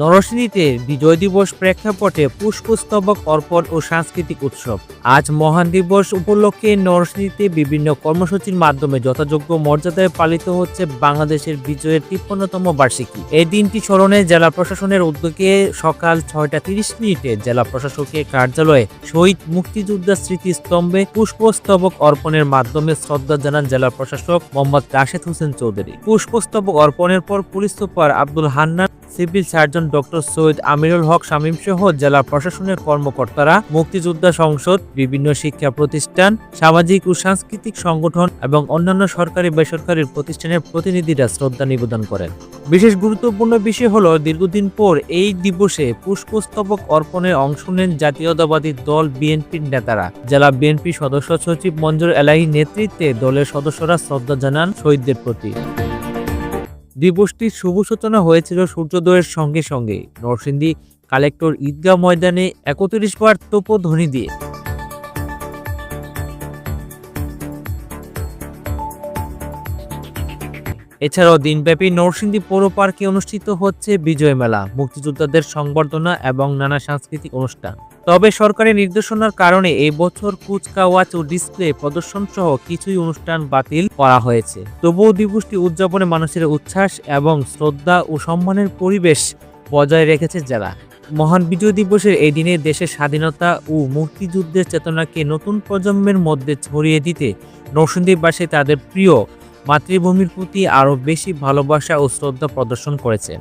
নরসিংদীতে বিজয় দিবস প্রেক্ষাপটে পুষ্পস্তবক অর্পণ ও সাংস্কৃতিক উৎসব। আজ মহান দিবস উপলক্ষে নরসিংদীতে বিভিন্ন কর্মসূচির মাধ্যমে যথাযোগ্য মর্যাদায় পালিত হচ্ছে বাংলাদেশের বিজয়ের তিপ্পান্নতম বার্ষিকী। এই দিনটি স্মরণে জেলা প্রশাসনের উদ্যোগে সকাল ছয়টা তিরিশ মিনিটে জেলা প্রশাসকের কার্যালয়ে শহীদ মুক্তিযোদ্ধা স্মৃতিস্তম্ভে পুষ্পস্তবক অর্পণের মাধ্যমে শ্রদ্ধা জানান জেলা প্রশাসক মোহাম্মদ রাশেদ হোসেন চৌধুরী। পুষ্পস্তবক অর্পণের পর police super Abdul Hannan civil surgeon doctor Syed Amirul Haque Shamim সহ জেলা প্রশাসনের কর্মকর্তারা, মুক্তিযোদ্ধা সংসদ, বিভিন্ন শিক্ষা প্রতিষ্ঠান, সামাজিক ও সাংস্কৃতিক সংগঠন এবং অন্যান্য সরকারি বেসরকারি প্রতিষ্ঠানের প্রতিনিধিরা শ্রদ্ধা নিবেদন করেন। বিশেষ গুরুত্বপূর্ণ বিষয় হলো, দীর্ঘদিন পর এই দিবসে পুষ্পস্তবক অর্পণে অংশ নেন জাতীয়তাবাদী দল বিএনপির নেতারা। জেলা বিএনপি সদস্য সচিব মঞ্জুর এলাহি নেতৃত্বে দলের সদস্যরা শ্রদ্ধা জানান শহীদদের প্রতি। দিবসটির শুভ সূচনা হয়েছিল সূর্যোদয়ের সঙ্গে সঙ্গে। নরসিংদী কালেক্টর ঈদগাহ ময়দানে একত্রিশ বার তোপধ্বনি দিয়ে। এছাড়াও দিনব্যাপী নরসিংদী পৌর পার্কে অনুষ্ঠিত হচ্ছে বিজয় মেলা, মুক্তিযোদ্ধাদের সংবর্ধনা এবং নানা সাংস্কৃতিক অনুষ্ঠান। তবে সরকারি নির্দেশনার কারণে এই বছর কুচকাওয়াচ ও ডিসপ্লে প্রদর্শন সহ কিছুই অনুষ্ঠান বাতিল করা হয়েছে। তবুও দিবসটি উদযাপনে মানুষের উচ্ছ্বাস এবং শ্রদ্ধা ও সম্মানের পরিবেশ বজায় রেখেছে জেলা মহান বিজয় দিবসের এই দিনে দেশের স্বাধীনতা ও মুক্তিযুদ্ধের চেতনাকে নতুন প্রজন্মের মধ্যে ছড়িয়ে দিতে নরসিংদীবাসী তাদের প্রিয় মাতৃভূমির প্রতি আরও বেশি ভালোবাসা ও শ্রদ্ধা প্রদর্শন করেছেন।